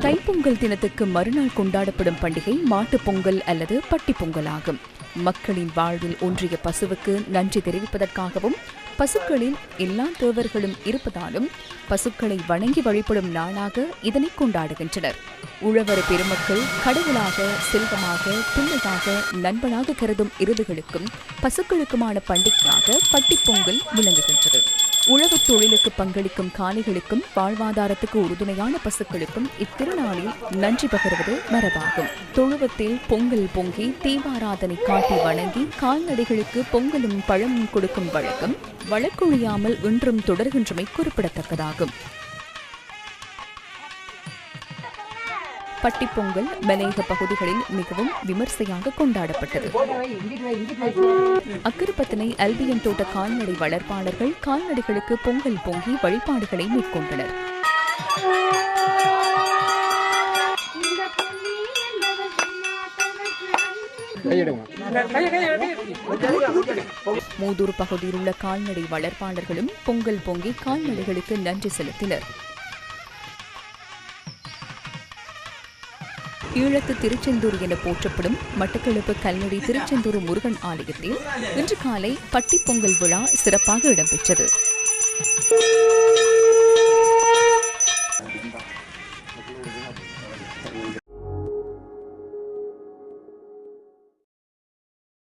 தைப்பொங்கல் தினத்துக்கு மறுநாள் கொண்டாடப்படும் பண்டிகை மாட்டுப் பொங்கல் அல்லது பட்டிப்பொங்கல் ஆகும். மக்களின் வாழ்வில் ஒன்றிய பசுவுக்கு நன்றி தெரிவிப்பதற்காகவும் பசுக்களில் எல்லா தேவர்களும் இருப்பதாலும் பசுக்களை வணங்கி வழிபடும் நாளாக இதனை கொண்டாடுகின்றனர். உழவர் பெருமக்கள் கடவுளாக செல்வமாக பிள்ளையாக நண்பனாக கருதும் இறுதிகளுக்கும் பசுக்களுக்குமான பண்டிகையாக பட்டிப்பொங்கல் விளங்குகின்றது. உழவுத் தொழிலுக்கு பங்களிக்கும் காணிகளுக்கும் வாழ்வாதாரத்துக்கு உறுதுணையான பசுக்களுக்கும் இத்திருநாளில் நன்றி பகிர்வது மரபாகும். தொழுவத்தில் பொங்கல் பொங்கி தீபாராதனை காட்டி வணங்கி கால்நடைகளுக்கு பொங்கலும் பழமும் கொடுக்கும் வழக்கம் வழக்கொழியாமல் இன்றும் தொடர்கின்றமை குறிப்பிடத்தக்கதாகும். பட்டிப்பொங்கல் மலையக பகுதிகளில் மிகவும் விமர்சையாக கொண்டாடப்பட்டது. அக்கருப்பத்தினை அல்பியன் தோட்ட கால்நடை வளர்ப்பாளர்கள் கால்நடைகளுக்கு பொங்கல் பொங்கி வழிபாடுகளை மேற்கொண்டனர். மூதூர் பகுதியில் உள்ள கால்நடை வளர்ப்பாளர்களும் பொங்கல் பொங்கி கால்நடைகளுக்கு நன்றி செலுத்தினர். ஈழத்து திருச்செந்தூர் என போற்றப்படும் மட்டக்களப்பு கல்லடி திருச்செந்தூர் முருகன் ஆலயத்தில் இன்று காலை பட்டிப்பொங்கல் விழா சிறப்பாக இடம்பெற்றது.